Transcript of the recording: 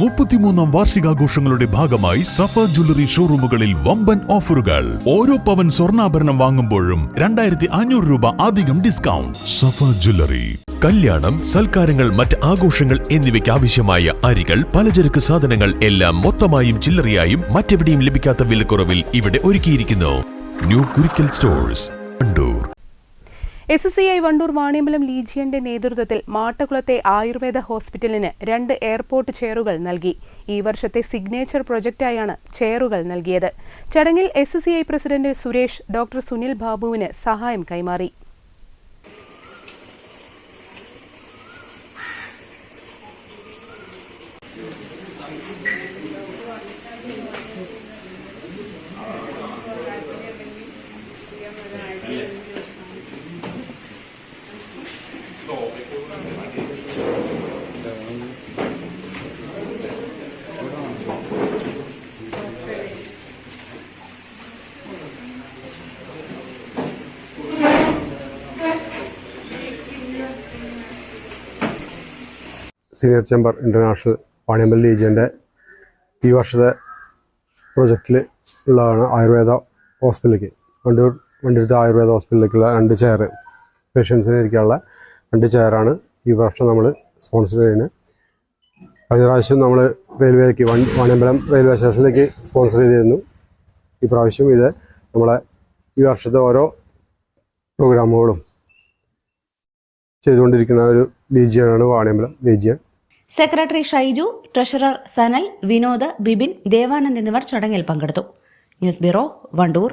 മുപ്പത്തിമൂന്നാം വാർഷികാഘോഷങ്ങളുടെ ഭാഗമായി സഫ ജ്വല്ലറി ഷോറൂമുകളിൽ വമ്പൻ ഓഫറുകൾ. ഓരോ പവൻ സ്വർണാഭരണം വാങ്ങുമ്പോഴും രണ്ടായിരത്തി അഞ്ഞൂറ് രൂപ അധികം ഡിസ്കൗണ്ട്. സഫ ജ്വല്ലറി കല്യാണം സൽക്കാരങ്ങൾ മറ്റ് ആഘോഷങ്ങൾ എന്നിവയ്ക്ക് ആവശ്യമായ അരികൾ പലചരക്ക് സാധനങ്ങൾ എല്ലാം മൊത്തമായും ചില്ലറയായും മറ്റെവിടെയും ലഭിക്കാത്ത വിലക്കുറവിൽ ഇവിടെ ഒരുക്കിയിരിക്കുന്നു. New Kurikkal stores Kandoor. S S C I Wandoor Vaniyambalam ലീജിയന്റെ നേതൃത്വത്തിൽ മാട്ടകുളത്തെ ആയുർവേദ ഹോസ്പിറ്റലിന് രണ്ട് എയർപോർട്ട് ചെയറുകൾ നൽകി. ഈ വർഷത്തെ സിഗ്നേച്ചർ പ്രൊജക്റ്റായാണ് ചെയറുകൾ നൽകിയത്. ചടങ്ങിൽ S S C I president Suresh doctor Sunil ബാബുവിന് സഹായം കൈമാറി. സീനിയർ ചേംബർ ഇന്റർനാഷണൽ വാണിയമ്പൽ ലീജിയന്റെ ഈ വർഷത്തെ പ്രൊജക്റ്റിൽ ഉള്ളതാണ് ആയുർവേദ ഹോസ്പിറ്റലിലേക്ക് വണ്ടൂർ വണ്ടിയെടുത്ത ആയുർവേദ ഹോസ്പിറ്റലിലേക്കുള്ള രണ്ട് ചെയർ പേഷ്യൻസിന് ഇരിക്കാനുള്ള രണ്ട് ചെയറാണ്. ഈ വർഷം നമ്മൾ സ്പോൺസർ ചെയ്യുന്നത്. കഴിഞ്ഞ പ്രാവശ്യം നമ്മൾ റെയിൽവേക്ക് വൺ വാണിയമ്പലം റെയിൽവേ സ്റ്റേഷനിലേക്ക് സ്പോൺസർ ചെയ്തിരുന്നു. ഈ പ്രാവശ്യം ഇത് നമ്മളെ ഈ വർഷത്തെ ഓരോ പ്രോഗ്രാമുകളും ചെയ്തുകൊണ്ടിരിക്കുന്ന ഒരു ലീജിയനാണ് Vaniyambalam legion secretary Shaiju treasurer Sanal Vinod Bibin Devanand എന്നിവർ ചടങ്ങിൽ പങ്കെടുത്തു. News bureau Wandoor.